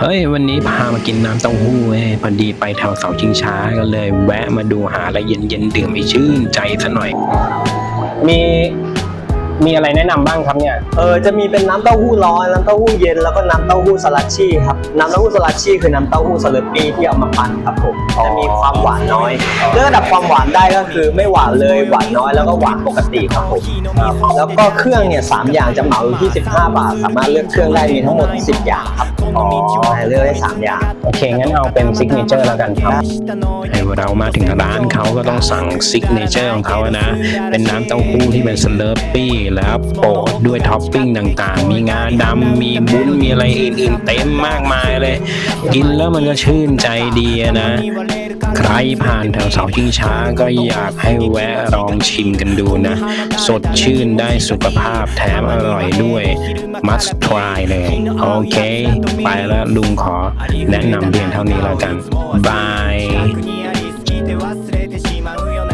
เฮ้ย วันนี้พามากินน้ำเต้าหู้เว้ยพอดีไปแถวเสาชิงช้าก็เลย แวะมาดูหาอะไรเย็นๆดื่มให้ชื่นใจซะหน่อย มีมีอะไรแนะนำบ้างครับเนี่ย เออจะมีเป็นน้ำเต้าหู้ร้อน น้ำเต้าหู้เย็นแล้วก็น้ำเต้าหู้สลัดชี่ครับน้ำเต้าหู้สลัดชี่คือน้ำเต้าหู้สลัดปี้ที่เอามาปั่นครับผมจะมีความหวานน้อยเลือกระดับความหวานได้ก็คือไม่หวานเลยหวานน้อยแล้วก็หวานปกติครับผมแล้วก็เครื่องเนี่ยสามอย่างจะเหมาอยู่ที่ 15 บาท สามารถเลือกเครื่องได้มีทั้งหมด 10 อย่างครับ อ๋อเลือกได้สามอย่าง โอเค งั้นเอาเป็นซิกเนเจอร์แล้วกันครับให้เรามาถึงร้านเขาก็ต้องสั่งซิกเนเจอร์ของเขาอะนะ เป็นน้ำเต้าหู้ที่เป็นสเลอร์ปี้แล้วโปะด้วยท็อปปิ้งต่างๆ มีงาดำมีบุ้นมีอะไรอื่นๆ เต็มมากมายเลย กินแล้วมันก็ชื่นใจดีอะนะ ใครผ่านแถวเสาชิงช้าก็อยากให้แวะลองชิมกันดูนะ สดชื่นได้สุขภาพแถมอร่อยด้วย must try เลย โอเค ไปแล้วลุงขอแนะนำเพียงเท่านี้แล้วกัน บายて忘れてしまうよ